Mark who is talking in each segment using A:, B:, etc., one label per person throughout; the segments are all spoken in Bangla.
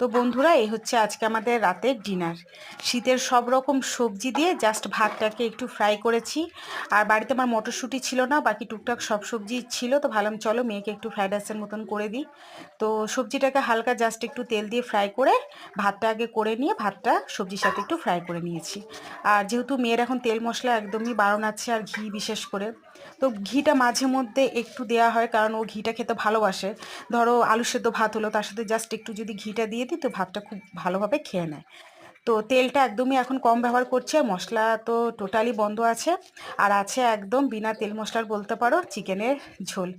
A: তো বন্ধুরা, এই হচ্ছে আজকে আমাদের রাতের ডিনার শীতের সব রকম সবজি দিয়ে জাস্ট ভাতটাকে একটু ফ্রাই করেছি। আর বাড়িতে আমার মটরশুঁটি ছিল না, বাকি টুকটাক সব সবজি ছিল, তো ভাবলাম চলো মেয়েকে একটু ফ্রাইড রাইসের মতন করে দিই। তো সবজিটাকে হালকা জাস্ট একটু তেল দিয়ে ফ্রাই করে ভাতটা আগে করে নিয়ে ভাতটা সবজির সাথে একটু ফ্রাই করে নিয়েছি। আর যেহেতু মেয়ের এখন তেল মশলা একদমই বারণ আছে, আর ঘি বিশেষ করে। তো ঘিটা মাঝে মধ্যে একটু দেওয়া হয়, কারণ ও ঘিটা খেতে ভালোবাসে। ধরো আলু সেদ্ধ ভাত হলো, তার সাথে জাস্ট একটু যদি ঘিটা দিয়ে দিই, তো ভাতটা খুব ভালোভাবে খেয়ে নেয়। তো তেলটা একদমই এখন কম ব্যবহার করছে মশলা তো টোটালি বন্ধ আছে। আর আছে একদম বিনা তেল মশলার বলতে পারো, চিকেনের ঝোল।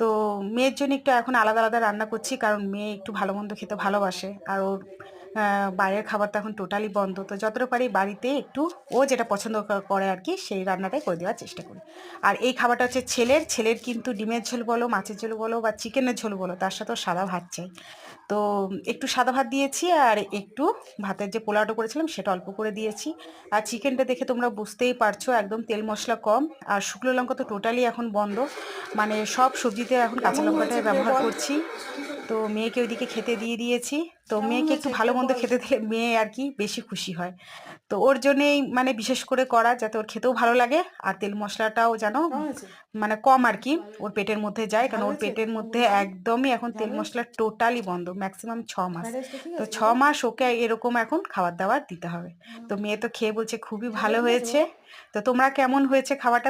A: তো মেয়ের জন্য একটু এখন আলাদা আলাদা রান্না করছি, কারণ মেয়ে একটু ভালো মন্দ খেতে ভালোবাসে। আর ওর বাইরের খাবার তো এখন টোটালি বন্ধ। তো যতটা পারি বাড়িতে একটু, ও যেটা পছন্দ করে আর কি, সেই রান্নাটাই করে দেওয়ার চেষ্টা করি। আর এই খাবারটা হচ্ছে ছেলের ছেলের কিন্তু ডিমের ঝোল বলো, মাছের ঝোল বলো বা চিকেনের ঝোল বলো, তার সাথেও সাদা ভাত চাই। তো একটু সাদা ভাত দিয়েছি আর একটু ভাতের যে পোলাওটা করেছিলাম সেটা অল্প করে দিয়েছি। আর চিকেনটা দেখে তোমরা বুঝতেই পারছ, একদম তেল মশলা কম। আর শুকনো লঙ্কা তো টোটালি এখন বন্ধ। মানে সব সবজিতে এখন কাঁচা লঙ্কাটাই ব্যবহার করছি। তো মেয়েকে ওইদিকে খেতে দিয়ে দিয়েছি। তো মেয়েকে একটু ভালো মন্দ খেতে দিলে মেয়ে আর কি বেশি খুশি হয়। তো ওর জন্যেই মানে বিশেষ করে করা যাতে ওর খেতেও ভালো লাগে আর তেল মশলাটাও যেন মানে কম আর কি ওর পেটের মধ্যে যায়। কারণ ওর পেটের মধ্যে একদমই এখন তেল মশলা টোটালি বন্ধ ম্যাক্সিমাম ছ মাস। তো ছ মাস ওকে এরকম এখন খাবার দাবার দিতে হবে। তো মেয়ে তো খেয়ে বলছে খুবই ভালো হয়েছে। তো তোমরা কেমন হয়েছে খাবারটা?